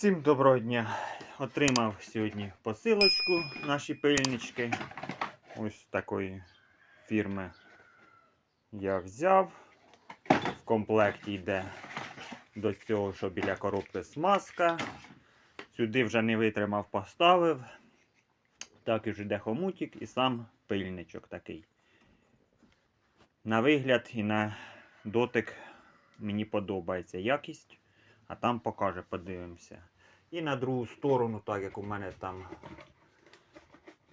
Всім доброго дня. Отримав сьогодні посилочку наші пильнички. Ось такої фірми я взяв. В комплекті йде до цього, що біля коробки смазка. Сюди вже не витримав, поставив. Так і йде хомутик і сам пильничок такий. На вигляд і на дотик мені подобається якість, а там покаже, подивимося. І на другу сторону, так як у мене там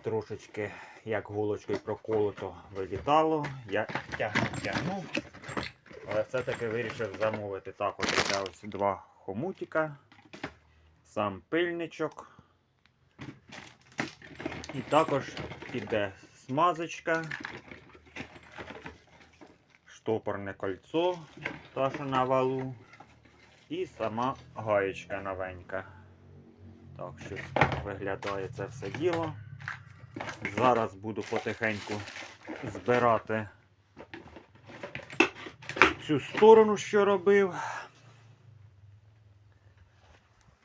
трошечки як голочкою проколото вилітало, я тягнув, тягнув. Але все-таки вирішив замовити також це ось два хомутика, сам пильничок. І також піде смазочка, штопорне кольцо, та що на валу, і сама гаєчка новенька. Так що так виглядає це все діло. Зараз буду потихеньку збирати цю сторону, що робив.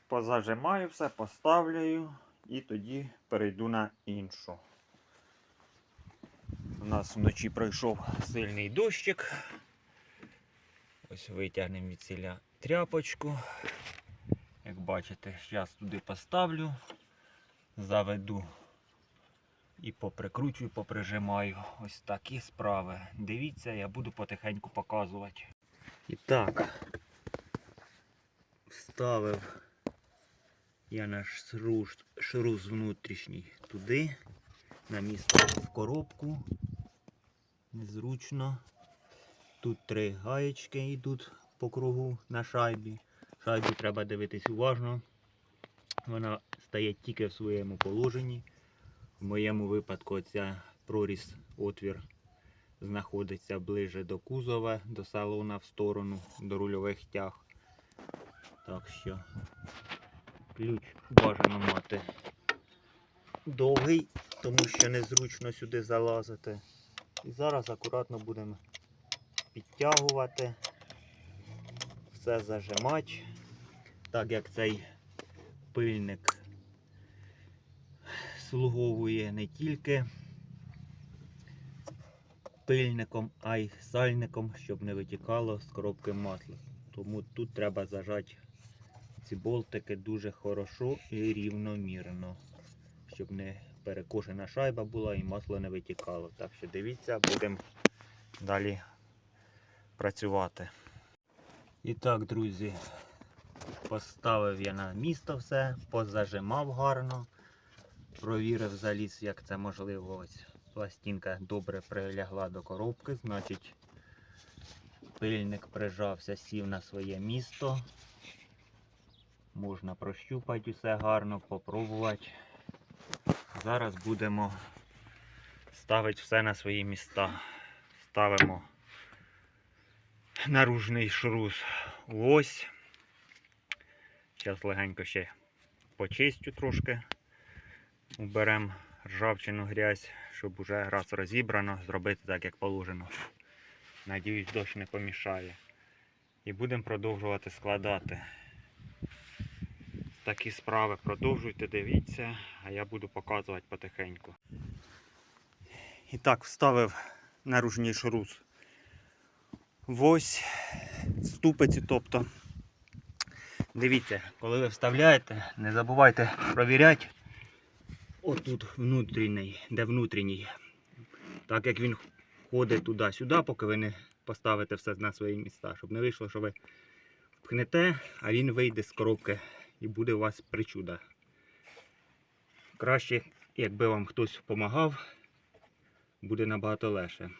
Позажимаю все, поставлю і тоді перейду на іншу. У нас вночі пройшов сильний дощик. Ось витягнемо від ціля тряпочку. Як бачите, зараз туди поставлю, заведу і поприкручую, поприжимаю. Ось такі справи. Дивіться, я буду потихеньку показувати. І так, вставив я наш шрус, шрус внутрішній туди, на місце в коробку. Незручно. Тут три гаєчки йдуть по кругу на шайбі. Шайбу треба дивитись уважно. Вона стає тільки в своєму положенні. В моєму випадку ця проріз отвір знаходиться ближе до кузова, до салона в сторону, до рульових тяг. Так що ключ бажано мати довгий, тому що незручно сюди залазити. І зараз акуратно будемо підтягувати, все зажимати, так як цей пильник слуговує не тільки пильником, а й сальником, щоб не витікало з коробки масла. Тому тут треба зажати ці болтики дуже хорошо і рівномірно, щоб не перекошена шайба була і масло не витікало. Так що дивіться, будемо далі працювати. І так, друзі, поставив я на місто все, позажимав гарно, провірив заліз, як це можливо. Ось пластинка добре прилягла до коробки, значить пильник прижався, сів на своє місто. Можна прощупати все гарно, попробувати. Зараз будемо ставити все на свої міста. Ставимо наружний шрус ось. Зараз легенько ще почистю трошки. Уберемо ржавчину грязь, щоб уже раз розібрано, зробити так, як положено. Надіюсь, дощ не помішає. І будемо продовжувати складати. Такі справи продовжуйте, дивіться, а я буду показувати потихеньку. І так, вставив наружній шрус ось ступиці, тобто. Дивіться, коли ви вставляєте, не забувайте провіряти отут внутрішній, де внутрішній. Так як він ходить туди-сюди, поки ви не поставите все на свої місця, щоб не вийшло, що ви пхнете, а він вийде з коробки і буде у вас причуда. Краще, якби вам хтось допомагав, буде набагато легше.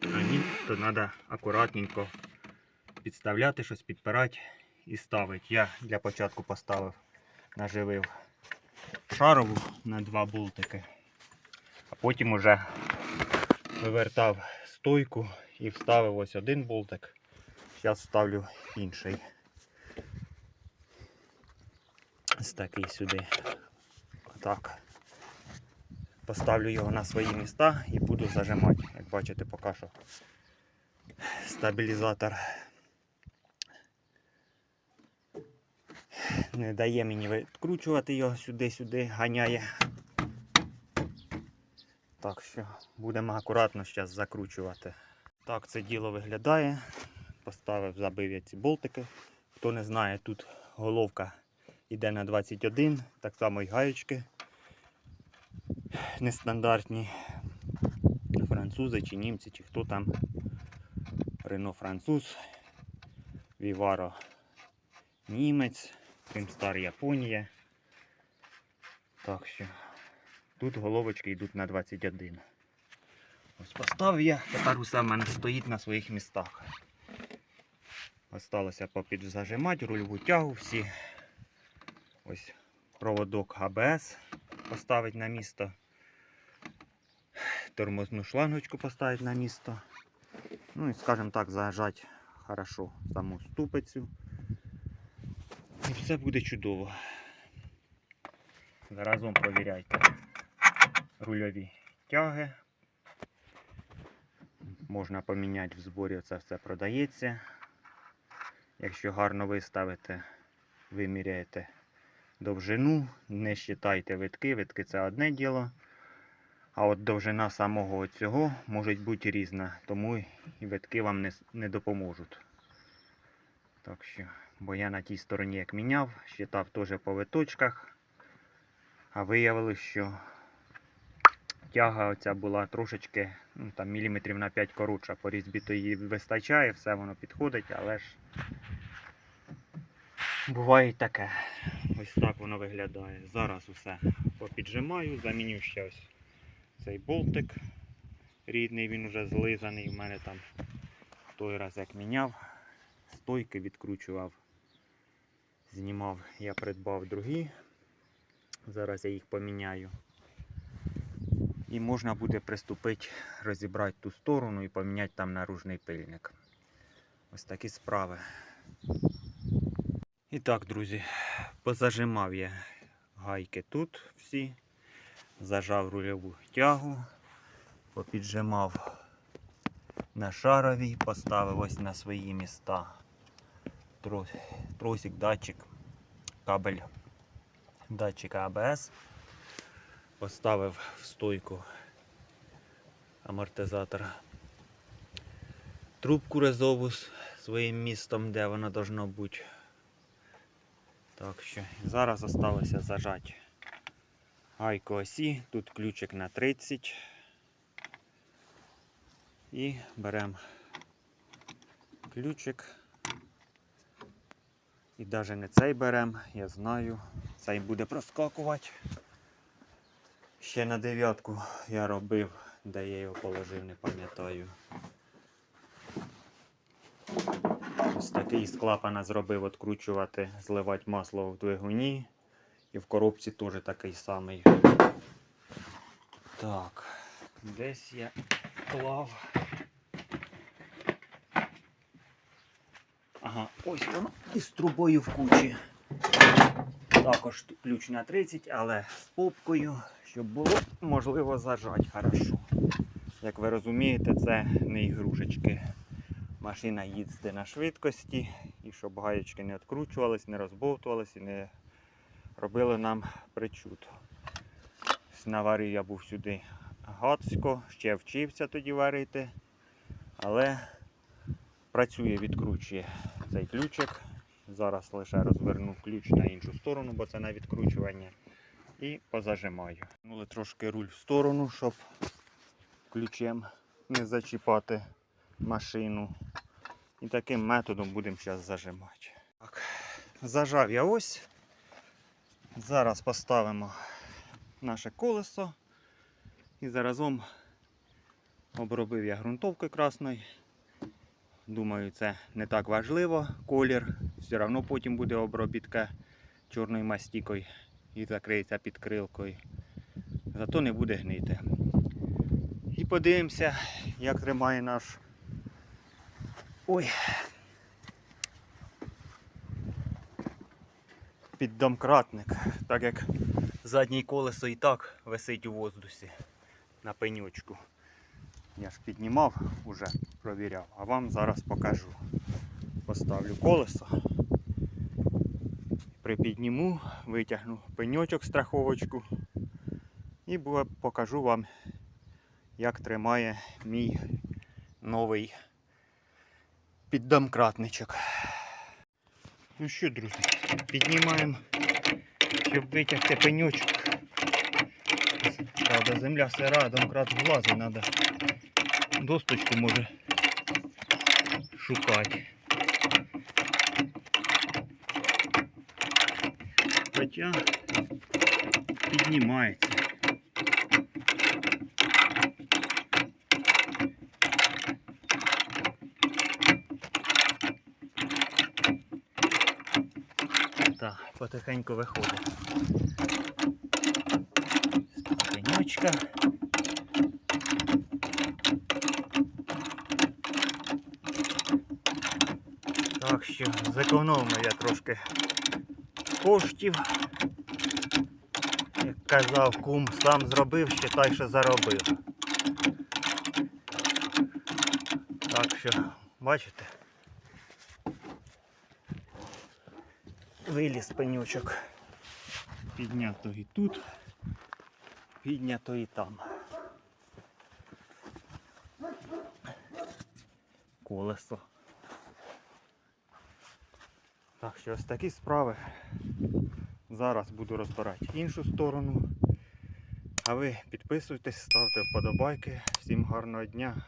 А ні, то треба акуратненько підставляти щось, підпирати і ставити. Я для початку поставив, наживив шарову на два болтики, а потім уже вивертав стойку і вставив ось один болтик. Зараз вставлю інший. Ось такий сюди. Отак. Поставлю його на свої міста і буду зажимати. Як бачите, поки що стабілізатор Не дає мені відкручувати його сюди-сюди, ганяє. Так що будемо акуратно зараз закручувати. Так це діло виглядає. Поставив, забив я ці болтики. Хто не знає, тут головка йде на 21, так само і гаючки нестандартні. Французи чи німці, чи хто там. Рено француз, Віваро німець, Кримстар Японія. Так що тут головочки йдуть на 21. Ось поставив я, тепер усе в мене стоїть на своїх містах. Осталося попіджажимати, рульову тягу всі. Ось проводок АБС поставити на місто. Тормозну шлангочку поставити на місто. Ну і, скажімо так, зажати хорошо саму ступицю. І все буде чудово. Заразом провіряйте рульові тяги. Можна поміняти в зборі, це все продається. Якщо гарно виставите, виміряєте довжину, не считайте витки, витки це одне діло. А от довжина самого цього може бути різна, тому і витки вам не, не допоможуть. Так що, бо я на тій стороні як міняв, считав теж по виточках, а виявилось, що тяга оця була трошечки, ну там міліметрів на 5 коротша, по різьбі то її вистачає, все воно підходить, але ж буває таке. Ось так воно виглядає. Зараз усе попіджимаю, заміню ще ось цей болтик рідний, він вже злизаний. У мене там той раз як міняв, стойки відкручував, знімав, я придбав другі. Зараз я їх поміняю. І можна буде приступити розібрати ту сторону і поміняти там наружний пильник. Ось такі справи. І так, друзі, позажимав я гайки тут всі, зажав рульову тягу, попіджимав на шаровій, поставив ось на свої міста тросик, датчик, кабель датчика АБС. Поставив в стойку амортизатор трубку резову своїм містом, де вона должна бути. Так що зараз залишилося зажати гайку осі. Тут ключик на 30. І беремо ключик. І навіть не цей беремо, я знаю, цей буде проскакувати. Ще на дев'ятку я робив, де я його положив, не пам'ятаю. Ось такий з клапана зробив відкручувати, зливати масло в двигуні. І в коробці теж такий самий. Так, десь я клав. Ага, ось воно із трубою в кучі. Також ключ на 30, але з попкою, щоб було можливо зажати хорошо. Як ви розумієте, це не ігрушечки. Машина їздить на швидкості, і щоб гаєчки не відкручувались, не розбовтувались і не робили нам причуд. Наварив я був сюди гацько, ще вчився тоді варити, але працює, відкручує цей ключик. Зараз лише розверну ключ на іншу сторону, бо це на відкручування. І позажимаю. Ну, трошки руль в сторону, щоб ключем не зачіпати машину. І таким методом будемо зараз зажимати. Так, зажав я ось. Зараз поставимо наше колесо. І заразом обробив я ґрунтовкою красною. Думаю, це не так важливо, колір. Все одно потім буде обробітка чорною мастікою і закриється підкрилкою. Зато не буде гнити. І подивимося, як тримає наш. Ой. Піддомкратник, так як заднє колесо і так висить у воздусі на пеньочку. Я ж піднімав, уже провіряв, а вам зараз покажу. Поставлю колесо. припідніму, витягну пеньочок страховочку і покажу вам, як тримає мій новий піддомкратничок. Ну що, друзі, піднімаємо, щоб витягти пеньочок. Правда, земля сира, домкрат влазить, треба досточку може шукати. Хоча піднімається. Так, потихеньку виходить. Пеньочка. Так що зекономив я трошки коштів. Як казав кум, сам зробив, считай, що заробив. Так що, бачите? Виліз пенючок. Піднято і тут, піднято і там. Колесо. Так що ось такі справи. Зараз буду розбирати іншу сторону. А ви підписуйтесь, ставте вподобайки. Всім гарного дня.